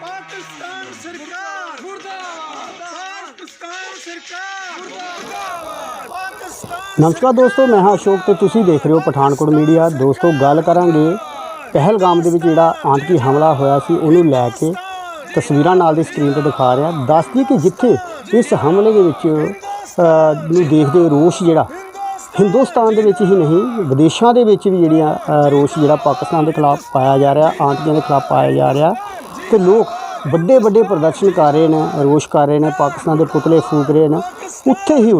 ਪਾਕਿਸਤਾਨ ਸਰਕਾਰ। ਮੁਰਦਾਬਾਦ। ਪਾਕਿਸਤਾਨ ਸਰਕਾਰ। ਮੁਰਦਾਬਾਦ। ਪਾਕਿਸਤਾਨ ਨਮਸਕਾਰ ਦੋਸਤੋ ਮੈਂ ਹਾਂ ਅਸ਼ੋਕ ਤੇ ਤੁਸੀਂ ਦੇਖ ਰਹੇ ਹੋ ਪਠਾਨਕੋਟ ਮੀਡੀਆ। ਦੋਸਤੋ ਗੱਲ ਕਰਾਂਗੇ ਪਹਿਲਗਾਮ ਦੇ ਵਿੱਚ ਜਿਹੜਾ ਆਤੰਕੀ ਹਮਲਾ ਹੋਇਆ ਸੀ ਉਹਨੂੰ ਲੈ ਕੇ ਤਸਵੀਰਾਂ ਨਾਲ ਦੀ ਸਕਰੀਨ ਤੇ ਦਿਖਾ ਰਿਹਾ। ਦੱਸਦੀ ਕਿ ਜਿੱਥੇ ਇਸ ਹਮਲੇ ਦੇ ਵਿੱਚ ਨੂੰ ਦੇਖਦੇ ਰੋਸ਼ ਜਿਹੜਾ ਹਿੰਦੁਸਤਾਨ ਦੇ ਵਿੱਚ ਹੀ ਨਹੀਂ, ਵਿਦੇਸ਼ਾਂ ਦੇ ਵਿੱਚ ਵੀ ਜਿਹੜੀਆਂ ਰੋਸ਼ ਜਿਹੜਾ ਪਾਕਿਸਤਾਨ ਦੇ ਖਿਲਾਫ ਪਾਇਆ ਜਾ ਰਿਹਾ ਆਂਟੀਆਂ ਦੇ ਖਿਲਾਫ ਪਾਇਆ ਜਾ ਰਿਹਾ ਤੇ ਲੋਕ ਵੱਡੇ ਵੱਡੇ ਪ੍ਰਦਰਸ਼ਨ ਕਰ ਰਹੇ ਨੇ, ਰੋਸ਼ ਕਰ ਰਹੇ ਨੇ, ਪਾਕਿਸਤਾਨ ਦੇ ਪੁਤਲੇ ਫੂਕ ਰਹੇ ਨੇ। ਉੱਥੇ ਹੀ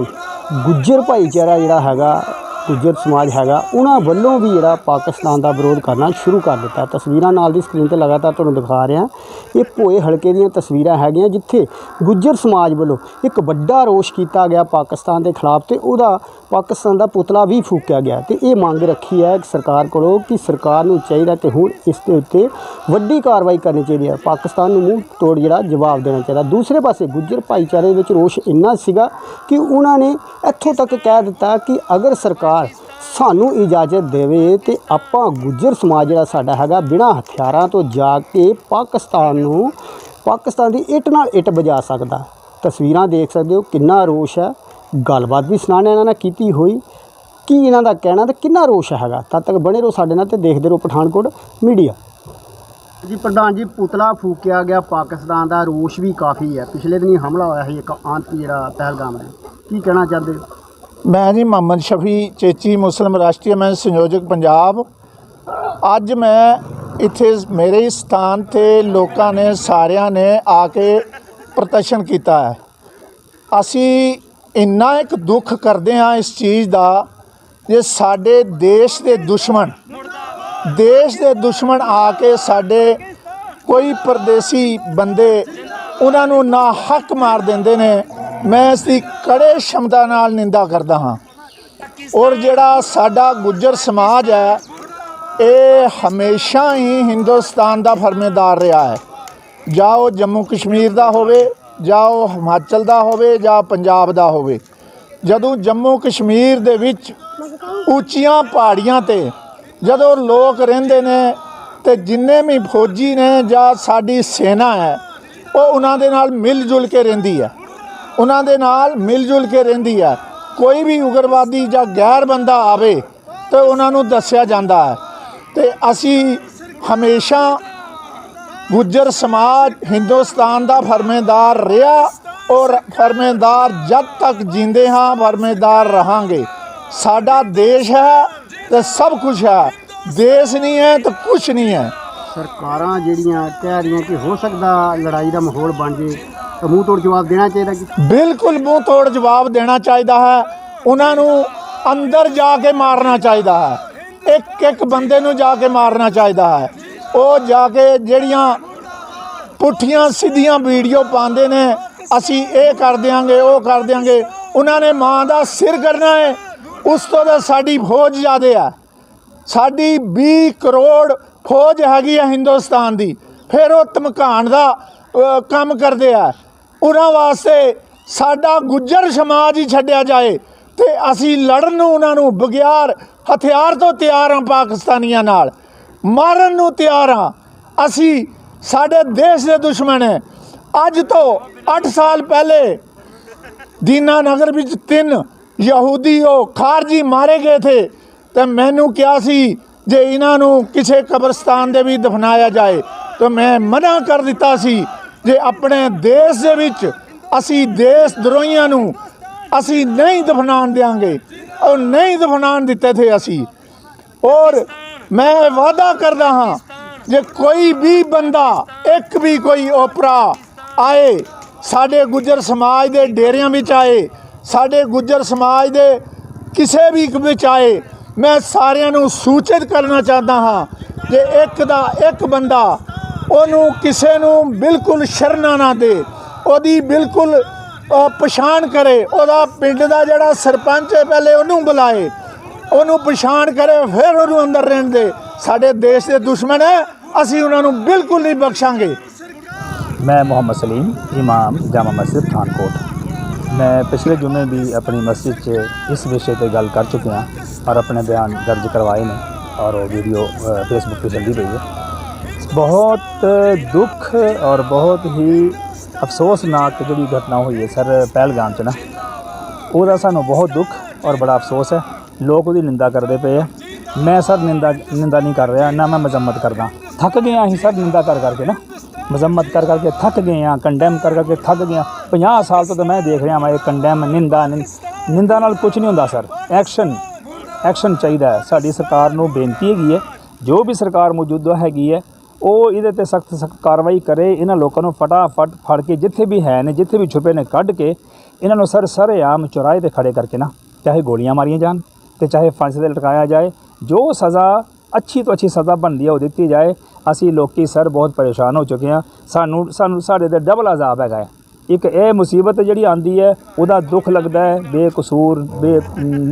ਗੁੱਜਰ ਭਾਈਚਾਰਾ ਜਿਹੜਾ ਹੈਗਾ ਗੁੱਜਰ ਸਮਾਜ ਹੈਗਾ, ਉਹਨਾਂ ਵੱਲੋਂ ਵੀ ਜਿਹੜਾ ਪਾਕਿਸਤਾਨ ਦਾ ਵਿਰੋਧ ਕਰਨਾ ਸ਼ੁਰੂ ਕਰ ਦਿੱਤਾ। ਤਸਵੀਰਾਂ ਨਾਲ ਦੀ ਸਕਰੀਨ ਤੇ ਲਗਾਤਾਰ ਤੁਹਾਨੂੰ ਦਿਖਾ ਰਿਹਾ ਇਹ ਭੋਏ ਹਲਕੇ ਦੀਆਂ ਤਸਵੀਰਾਂ ਹੈਗੀਆਂ, ਜਿੱਥੇ ਗੁੱਜਰ ਸਮਾਜ ਵੱਲੋਂ ਇੱਕ ਵੱਡਾ ਰੋਸ਼ ਕੀਤਾ ਗਿਆ ਪਾਕਿਸਤਾਨ ਦੇ ਖਿਲਾਫ ਤੇ ਉਹਦਾ ਪਾਕਿਸਤਾਨ ਦਾ ਪੁਤਲਾ ਵੀ ਫੂਕਿਆ ਗਿਆ। ਤੇ ਇਹ ਮੰਗ ਰੱਖੀ ਹੈ ਸਰਕਾਰ ਕੋਲੋਂ ਕਿ ਸਰਕਾਰ ਨੂੰ ਚਾਹੀਦਾ ਕਿ ਹੁਣ ਇਸ ਦੇ ਉੱਤੇ ਵੱਡੀ ਕਾਰਵਾਈ ਕਰਨੀ ਚਾਹੀਦੀ ਹੈ। ਪਾਕਿਸਤਾਨ ਨੂੰ ਮੂੰਹ ਤੋੜ ਜਿਹੜਾ ਜਵਾਬ ਦੇਣਾ ਚਾਹੀਦਾ। ਦੂਸਰੇ ਪਾਸੇ ਗੁੱਜਰ ਭਾਈਚਾਰੇ ਵਿੱਚ ਰੋਸ਼ ਇੰਨਾ ਸੀਗਾ ਕਿ ਉਹਨਾਂ ਨੇ ਇੱਥੋਂ ਤੱਕ ਕਹਿ ਦਿੱਤਾ ਕਿ ਅਗਰ ਸਰਕਾਰ ਸਾਨੂੰ ਇਜਾਜ਼ਤ ਦੇਵੇ ਤੇ ਆਪਾਂ ਗੁੱਜਰ ਸਮਾਜ ਜਿਹੜਾ ਸਾਡਾ ਹੈਗਾ, ਬਿਨਾਂ ਹਥਿਆਰਾਂ ਤੋਂ ਜਾ ਕੇ ਪਾਕਿਸਤਾਨ ਨੂੰ, ਪਾਕਿਸਤਾਨ ਦੀ ਇੱਟ ਨਾਲ ਇੱਟ ਵਜਾ ਸਕਦਾ। ਤਸਵੀਰਾਂ ਦੇਖ ਸਕਦੇ ਹੋ, ਕਿੰਨਾ ਰੋਸ਼ ਹੈ। ਗੱਲਬਾਤ ਵੀ ਸੁਣਾਣੇ ਇਹਨਾਂ ਨਾਲ ਕੀਤੀ ਹੋਈ। ਕੀ ਇਹਨਾਂ ਦਾ ਕਹਿਣਾ ਤੇ ਕਿੰਨਾ ਰੋਸ਼ ਹੈਗਾ? ਤਦ ਤੱਕ ਬਣੇ ਰਹੋ ਸਾਡੇ ਨਾਲ ਤੇ ਦੇਖਦੇ ਰਹੋ ਪਠਾਨਕੋਟ ਮੀਡੀਆ। ਜੀ ਪ੍ਰਧਾਨ ਜੀ, ਪੁਤਲਾ ਫੂਕਿਆ ਗਿਆ ਪਾਕਿਸਤਾਨ ਦਾ। ਰੋਸ਼ ਵੀ ਕਾਫੀ ਹੈ। ਪਿਛਲੇ ਦਿਨੀ ਹਮਲਾ ਹੋਇਆ ਸੀ ਇੱਕ ਆਂਤੀ ਜਿਹੜਾ ਪਹਿਲਗਾਮ ਦੇ। ਕੀ ਕਹਿਣਾ ਚਾਹੁੰਦੇ ਹੋ? ਮੈਂ ਜੀ ਮੁਹੰਮਦ ਸ਼ਫੀ, ਚੇਚੀ ਮੁਸਲਿਮ ਰਾਸ਼ਟਰੀ ਮੈਂ ਸੰਯੋਜਕ ਪੰਜਾਬ। ਅੱਜ ਮੈਂ ਇੱਥੇ ਮੇਰੇ ਹੀ ਸਥਾਨ ਤੇ ਲੋਕਾਂ ਨੇ, ਸਾਰਿਆਂ ਨੇ ਆ ਕੇ ਪ੍ਰਦਰਸ਼ਨ ਕੀਤਾ ਹੈ। ਅਸੀਂ ਇੰਨਾ ਇੱਕ ਦੁੱਖ ਕਰਦੇ ਹਾਂ ਇਸ ਚੀਜ਼ ਦਾ ਜੇ ਸਾਡੇ ਦੇਸ਼ ਦੇ ਦੁਸ਼ਮਣ, ਦੇਸ਼ ਦੇ ਦੁਸ਼ਮਣ ਆ ਕੇ ਸਾਡੇ ਕੋਈ ਪਰਦੇਸੀ ਬੰਦੇ ਉਹਨਾਂ ਨੂੰ ਨਾ ਹੱਕ ਮਾਰ ਦਿੰਦੇ ਨੇ ਮੈਂ ਇਸ ਦੀ ਕੜੇ ਸ਼ਮਤਾ ਨਾਲ ਨਿੰਦਾ ਕਰਦਾ ਹਾਂ। ਔਰ ਜਿਹੜਾ ਸਾਡਾ ਗੁੱਜਰ ਸਮਾਜ ਹੈ, ਇਹ ਹਮੇਸ਼ਾ ਹੀ ਹਿੰਦੁਸਤਾਨ ਦਾ ਫਰਮੇਦਾਰ ਰਿਹਾ ਹੈ। ਜਾਂ ਉਹ ਜੰਮੂ ਕਸ਼ਮੀਰ ਦਾ ਹੋਵੇ ਜਾਂ ਉਹ ਹਿਮਾਚਲ ਦਾ ਹੋਵੇ, ਜਾਂ ਪੰਜਾਬ ਦਾ ਹੋਵੇ, ਜਦੋਂ ਜੰਮੂ ਕਸ਼ਮੀਰ ਦੇ ਵਿੱਚ ਉੱਚੀਆਂ ਪਹਾੜੀਆਂ ਤੇ ਜਦੋਂ ਲੋਕ ਰਹਿੰਦੇ ਨੇ ਤੇ ਜਿੰਨੇ ਵੀ ਫੌਜੀ ਨੇ ਜਾਂ ਸਾਡੀ ਸੈਨਾ ਹੈ, ਉਹ ਉਹਨਾਂ ਦੇ ਨਾਲ ਮਿਲ ਜੁਲ ਕੇ ਰਹਿੰਦੀ ਹੈ। ਉਹਨਾਂ ਦੇ ਨਾਲ ਮਿਲ ਜੁਲ ਕੇ ਰਹਿੰਦੀ ਹੈ। ਕੋਈ ਵੀ ਉਗਰਵਾਦੀ ਜਾਂ ਗੈਰ ਬੰਦਾ ਆਵੇ ਤੇ ਉਹਨਾਂ ਨੂੰ ਦੱਸਿਆ ਜਾਂਦਾ ਹੈ। ਤੇ ਅਸੀਂ ਹਮੇਸ਼ਾ ਗੁੱਜਰ ਸਮਾਜ ਹਿੰਦੁਸਤਾਨ ਦਾ ਫਰਮੇਦਾਰ ਰਿਹਾ ਔਰ ਫਰਮੇਦਾਰ ਜਦ ਤੱਕ ਜਿੰਦੇ ਹਾਂ ਫਰਮੇਦਾਰ ਰਹਾਂਗੇ। ਸਾਡਾ ਦੇਸ਼ ਹੈ ਤੇ ਸਭ ਕੁਝ ਹੈ। ਦੇਸ਼ ਨਹੀਂ ਹੈ ਤਾਂ ਕੁਝ ਨਹੀਂ ਹੈ। ਸਰਕਾਰਾਂ ਜਿਹੜੀਆਂ ਕਹਿ ਰਹੀਆਂ ਕਿ ਹੋ ਸਕਦਾ ਲੜਾਈ ਦਾ ਮਾਹੌਲ ਬਣ ਜੇ। ਤਾਂ ਮੂੰਹ ਤੋੜ ਜਵਾਬ ਦੇਣਾ ਚਾਹੀਦਾ ਕਿ ਬਿਲਕੁਲ ਮੂੰਹ ਤੋੜ ਜਵਾਬ ਦੇਣਾ ਚਾਹੀਦਾ ਹੈ। ਉਹਨਾਂ ਨੂੰ ਅੰਦਰ ਜਾ ਕੇ ਮਾਰਨਾ ਚਾਹੀਦਾ ਹੈ। ਇੱਕ ਇੱਕ ਬੰਦੇ ਨੂੰ ਜਾ ਕੇ ਮਾਰਨਾ ਚਾਹੀਦਾ ਹੈ। ਉਹ ਜਾ ਕੇ ਜਿਹੜੀਆਂ ਪੁੱਠੀਆਂ ਸਿੱਧੀਆਂ ਵੀਡੀਓ ਪਾਉਂਦੇ ਨੇ, ਅਸੀਂ ਇਹ ਕਰ ਦਿਆਂਗੇ, ਉਹ ਕਰ ਦਿਆਂਗੇ। ਉਹਨਾਂ ਨੇ ਮਾਂ ਦਾ ਸਿਰ ਕਰਨਾ ਹੈ। ਉਸ ਤੋਂ ਤਾਂ ਸਾਡੀ ਫੌਜ ਜ਼ਿਆਦੇ ਆ। ਸਾਡੀ 20 ਕਰੋੜ ਫੌਜ ਹੈਗੀ ਆ ਹਿੰਦੁਸਤਾਨ ਦੀ। ਫਿਰ ਉਹ ਧਮਕਾਣ ਦਾ ਕੰਮ ਕਰਦੇ ਆ। ਉਹਨਾਂ ਵਾਸਤੇ ਸਾਡਾ ਗੁੱਜਰ ਸਮਾਜ ਹੀ ਛੱਡਿਆ ਜਾਏ ਤੇ ਅਸੀਂ ਲੜਨ ਨੂੰ ਉਹਨਾਂ ਨੂੰ ਬਗਿਆਰ ਹਥਿਆਰ ਤੋਂ ਤਿਆਰ ਹਾਂ ਪਾਕਿਸਤਾਨੀਆਂ ਨਾਲ। ਮਾਰਨ ਨੂੰ ਤਿਆਰ ਹਾਂ। ਅਸੀਂ ਸਾਡੇ ਦੇਸ਼ ਦੇ ਦੁਸ਼ਮਣ ਹੈ। ਅੱਜ ਤੋਂ 8 ਸਾਲ ਪਹਿਲੇ ਦੀਨਾ ਨਗਰ ਵਿੱਚ ਤਿੰਨ ਯਹੂਦੀ ਉਹ ਖਾਰਜੀ ਮਾਰੇ ਗਏ ਥੇ ਤੇ ਮੈਨੂੰ ਕਿਹਾ ਸੀ ਜੇ ਇਹਨਾਂ ਨੂੰ ਕਿਸੇ ਕਬਰਸਤਾਨ ਦੇ ਵੀ ਦਫਨਾਇਆ ਜਾਏ, ਤਾਂ ਮੈਂ ਮਨਾ ਕਰ ਦਿੱਤਾ ਸੀ। ਜੇ ਆਪਣੇ ਦੇਸ਼ ਦੇ ਵਿੱਚ ਅਸੀਂ ਦੇਸ਼ ਦਰੋਹੀਆਂ ਨੂੰ ਅਸੀਂ ਨਹੀਂ ਦਫਨਾਣ ਦਿਆਂਗੇ, ਉਹ ਨਹੀਂ ਦਫਨਾਣ ਦਿੱਤੇ ਥੇ ਅਸੀਂ। ਔਰ ਮੈਂ ਵਾਅਦਾ ਕਰਦਾ ਹਾਂ, ਜੇ ਕੋਈ ਵੀ ਬੰਦਾ, ਇੱਕ ਵੀ ਕੋਈ ਓਪਰਾ ਆਏ, ਸਾਡੇ ਗੁੱਜਰ ਸਮਾਜ ਦੇ ਡੇਰਿਆਂ ਵਿੱਚ ਆਏ, ਸਾਡੇ ਗੁੱਜਰ ਸਮਾਜ ਦੇ ਕਿਸੇ ਵੀ ਵਿੱਚ ਆਏ, ਮੈਂ ਸਾਰਿਆਂ ਨੂੰ ਸੂਚਿਤ ਕਰਨਾ ਚਾਹੁੰਦਾ ਹਾਂ, ਜੇ ਇੱਕ ਦਾ ਇੱਕ ਬੰਦਾ ਉਹਨੂੰ ਕਿਸੇ ਨੂੰ ਬਿਲਕੁਲ ਸ਼ਰਨਾ ਨਾ ਦੇ। ਉਹਦੀ ਬਿਲਕੁਲ ਪਛਾਣ ਕਰੇ। ਉਹਦਾ ਪਿੰਡ ਦਾ ਜਿਹੜਾ ਸਰਪੰਚ ਹੈ, ਪਹਿਲੇ ਉਹਨੂੰ ਬੁਲਾਏ। ਉਹਨੂੰ ਪਛਾਣ ਕਰੇ, ਫਿਰ ਉਹਨੂੰ ਅੰਦਰ ਰਹਿਣ ਦੇ। ਸਾਡੇ ਦੇਸ਼ ਦੇ ਦੁਸ਼ਮਣ ਹੈ, ਅਸੀਂ ਉਹਨਾਂ ਨੂੰ ਬਿਲਕੁਲ ਨਹੀਂ ਬਖਸ਼ਾਂਗੇ। ਮੈਂ ਮੁਹੰਮਦ ਸਲੀਮ, ਇਮਾਮ ਜਾਮਾ ਮਸਜਿਦ ਖਾਨਕੋਟ ਮੈਂ ਪਿਛਲੇ ਜੁਮੇ ਵੀ ਆਪਣੀ ਮਸਜਿਦ 'ਚ ਇਸ ਵਿਸ਼ੇ ਤੇ ਗੱਲ ਕਰ ਚੁੱਕਿਆ ਔਰ ਆਪਣੇ ਬਿਆਨ ਦਰਜ ਕਰਵਾਏ ਨੇ ਔਰ ਉਹ ਵੀਡੀਓ ਫੇਸਬੁੱਕ ਤੇ ਚੱਲਦੀ ਗਈ ਹੈ। ਬਹੁਤ ਦੁੱਖ ਔਰ ਬਹੁਤ ਹੀ ਅਫਸੋਸਨਾਕ ਜਿਹੜੀ ਘਟਨਾ ਹੋਈ ਹੈ ਸਰ ਪਹਿਲਗਾਮ 'ਚ ਨਾ। ਉਹਦਾ ਸਾਨੂੰ ਬਹੁਤ ਦੁੱਖ ਔਰ ਬੜਾ ਅਫਸੋਸ ਹੈ। ਲੋਕ ਉਹਦੀ ਨਿੰਦਾ ਕਰਦੇ ਪਏ ਆ। ਮੈਂ ਸਰ ਨਿੰਦਾ ਨਿੰਦਾ ਨਹੀਂ ਕਰ ਰਿਹਾ, ਨਾ ਮੈਂ ਮਜ਼ਮਤ ਕਰਦਾ। ਥੱਕ ਗਏ ਅਸੀਂ ਸਰ ਨਿੰਦਾ ਕਰ ਕਰਕੇ ਨਾ। ਮਜ਼ਮਤ ਕਰ ਕਰਕੇ ਥੱਕ ਗਏ ਹਾਂ ਕੰਡੈਮ ਕਰ ਕਰਕੇ ਥੱਕ ਗਏ ਹਾਂ। 50 ਸਾਲ ਤੋਂ ਤਾਂ ਮੈਂ ਦੇਖ ਰਿਹਾ ਮੈਂ ਇਹ ਕੰਡੈਮ ਨਿੰਦਾ, ਨਿੰ- ਨਿੰਦਾ ਨਾਲ ਕੁਝ ਨਹੀਂ ਹੁੰਦਾ ਸਰ। ਐਕਸ਼ਨ ਐਕਸ਼ਨ ਚਾਹੀਦਾ ਹੈ। ਸਾਡੀ ਸਰਕਾਰ ਨੂੰ ਬੇਨਤੀ ਹੈਗੀ ਹੈ। ਜੋ ਵੀ ਸਰਕਾਰ ਮੌਜੂਦਾ ਹੈਗੀ ਹੈ ਉਹ ਇਹਦੇ ਤੇ ਸਖਤ ਸਖਤ ਕਾਰਵਾਈ ਕਰੇ ਇਹਨਾਂ ਲੋਕਾਂ ਨੂੰ ਫਟਾਫਟ ਫੜ ਕੇ ਜਿੱਥੇ ਵੀ ਹੈ ਨੇ ਜਿੱਥੇ ਵੀ ਛੁਪੇ ਨੇ ਕੱਢ ਕੇ ਇਹਨਾਂ ਨੂੰ ਸਰ ਸਰੇਆਮ ਚੁਰਾਏ ਤੇ ਖੜੇ ਕਰਕੇ ਨਾ ਚਾਹੇ ਗੋਲੀਆਂ ਮਾਰੀਆਂ ਜਾਣ ਤੇ ਚਾਹੇ ਫਾਂਸੀ ਤੇ ਲਟਕਾਇਆ ਜਾਏ ਜੋ ਸਜ਼ਾ ਅੱਛੀ ਤੋਂ ਅੱਛੀ ਸਜ਼ਾ ਬਣਦੀ ਹੈ ਉਹ ਦਿੱਤੀ ਜਾਏ ਅਸੀਂ ਲੋਕੀ ਸਰ ਬਹੁਤ ਪਰੇਸ਼ਾਨ ਹੋ ਚੁੱਕੇ ਹਾਂ ਸਾਨੂੰ ਸਾਨੂੰ ਸਾਡੇ ਤੇ ਡਬਲ ਅਜ਼ਾਬ ਹੈਗਾ ਹੈ ਇੱਕ ਇਹ ਮੁਸੀਬਤ ਜਿਹੜੀ ਆਂਦੀ ਹੈ ਉਹਦਾ ਦੁੱਖ ਲੱਗਦਾ ਹੈ ਬੇਕਸੂਰ ਬੇ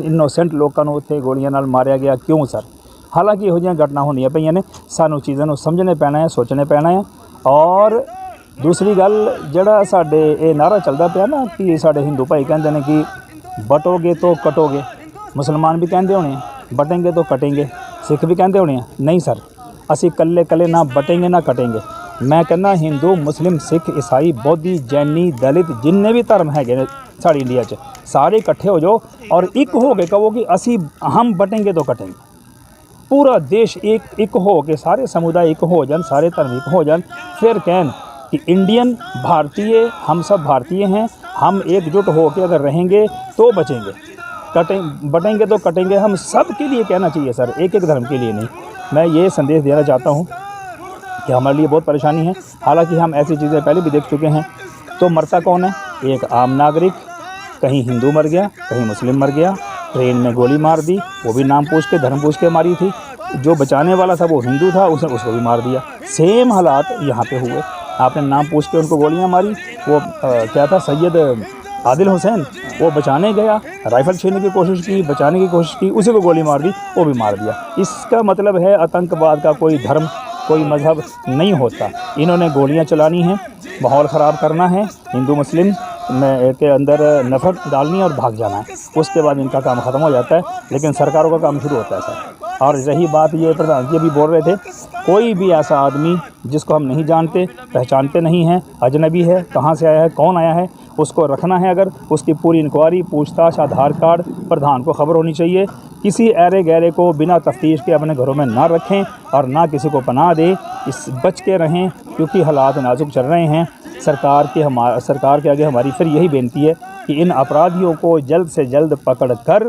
ਇਨੋਸੈਂਟ ਲੋਕਾਂ ਨੂੰ ਉੱਥੇ ਗੋਲੀਆਂ ਨਾਲ ਮਾਰਿਆ ਗਿਆ ਕਿਉਂ ਸਰ ਹਾਲਾਂਕਿ ਇਹੋ ਜਿਹੀਆਂ ਘਟਨਾ ਹੁੰਦੀਆਂ ਪਈਆਂ ਨੇ, ਸਾਨੂੰ ਚੀਜ਼ਾਂ ਨੂੰ ਸਮਝਣੇ ਪੈਣਾ ਹੈ, ਸੋਚਣੇ ਪੈਣਾ ਹੈ ਔਰ ਦੂਸਰੀ ਗੱਲ ਜਿਹੜਾ ਸਾਡੇ ਇਹ ਨਾਰਾ ਚੱਲਦਾ ਪਿਆ ਨਾ ਕਿ ਸਾਡੇ ਹਿੰਦੂ ਭਾਈ ਕਹਿੰਦੇ ਨੇ ਕਿ ਬਟੋਗੇ ਤੋਂ ਕਟੋਗੇ, ਮੁਸਲਮਾਨ ਵੀ ਕਹਿੰਦੇ ਹੋਣੇ ਬਟेंगे ਤੋਂ ਕਟेंगे ਸਿੱਖ ਵੀ ਕਹਿੰਦੇ ਹੋਣੇ ਨਹੀਂ ਸਰ, ਅਸੀਂ ਇਕੱਲੇ ਇਕੱਲੇ ਨਾ ਬਟेंगे ਨਾ ਕਟेंगे ਮੈਂ ਕਹਿੰਦਾ ਹਿੰਦੂ, ਮੁਸਲਿਮ, ਸਿੱਖ, ਈਸਾਈ, ਬੋਧੀ, ਜੈਨੀ, ਦਲਿਤ ਜਿੰਨੇ ਵੀ ਧਰਮ ਹੈਗੇ ਨੇ ਸਾਡੀ ਇੰਡੀਆ 'ਚ, ਸਾਰੇ ਇਕੱਠੇ ਹੋ ਜਾਓ ਔਰ ਇੱਕ ਹੋ ਕੇ ਕਹੋ ਕਿ ਅਸੀਂ ਹਮ ਬਟेंगे ਤੋਂ ਕਟेंगे پورا دیش ایک ایک ہو ਕੇ سارے ਸਮੁਦਾਇ ایک ہو ਜਾਣ سارے ਧਰਮ ایک ہو ਜਾਣ پھر ਕਹਿਣ کہ انڈین بھارتیے، ہم سب بھارتیے ہیں، ہم ایک جٹ ہو کے اگر رہیں گے تو بچیں گے۔ کٹیں بٹیں گے تو کٹیں گے۔ ہم سب کے لیے کہنا چاہیے سر، ایک ایک دھرم کے لیے نہیں۔ میں یہ سندیش دینا چاہتا ہوں کہ ہمارے لیے بہت پریشانی ہے۔ حالانکہ ہم ایسی چیزیں پہلے بھی دیکھ چکے ہیں۔ تو مرتا کون ہے؟ ایک عام ناگرک، کہیں ہندو مر گیا، کہیں مسلم مر گیا۔ ٹرین میں گولی مار دی، وہ بھی نام پوچھ کے، دھرم پوچھ کے ماری تھی۔ جو بچانے والا تھا، وہ ہندو تھا، اس نے اس کو بھی مار دیا۔ سیم حالات یہاں پہ ہوئے۔ آپ نے نام پوچھ کے ان کو گولیاں ماری۔ وہ کیا تھا، سید عادل حسین؟ وہ بچانے گیا، رائفل چھیننے کی کوشش کی، بچانے کی کوشش کی اسے کو گولی مار دی، وہ بھی مار دیا۔ اس کا مطلب ہے، آتنکواد کا کوئی دھرم، کوئی مذہب نہیں ہوتا۔ انہوں نے گولیاں چلانی ہیں، ماحول خراب کرنا ہے، ہندو مسلم میں کے اندر نفرت ڈالنی ہے اور بھاگ جانا ہے۔ اس کے بعد ان کا کام ختم ہو جاتا ہے، لیکن سرکاروں کا کام شروع ہوتا ہے سر۔ اور رہی بات یہ پردھان جی بھی بول رہے تھے، کوئی بھی ایسا آدمی جس کو ہم نہیں جانتے، پہچانتے نہیں ہیں، اجنبی ہے، کہاں سے آیا ہے، کون آیا ہے، اس کو رکھنا ہے۔ اگر اس کی پوری انکوائری پوچھ تاچھ آدھار کارڈ پردھان کو خبر ہونی چاہیے، کسی ایرے گہرے کو بنا تفتیش کے اپنے گھروں میں نہ رکھیں اور نہ کسی کو پناہ دیں، اس بچ کے رہیں، کیونکہ حالات نازک چل رہے ہیں۔ سرکار کے ہمارا سرکار کے آگے ہماری پھر یہی بینتی ہے کہ ان اپرادھیوں کو جلد سے جلد پکڑ کر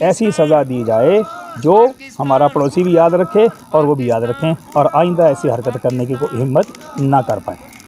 ایسی سزا دی جائے جو ہمارا پڑوسی بھی یاد رکھے اور وہ بھی یاد رکھیں اور آئندہ ایسی حرکت کرنے کی کوئی ہمت نہ کر پائیں۔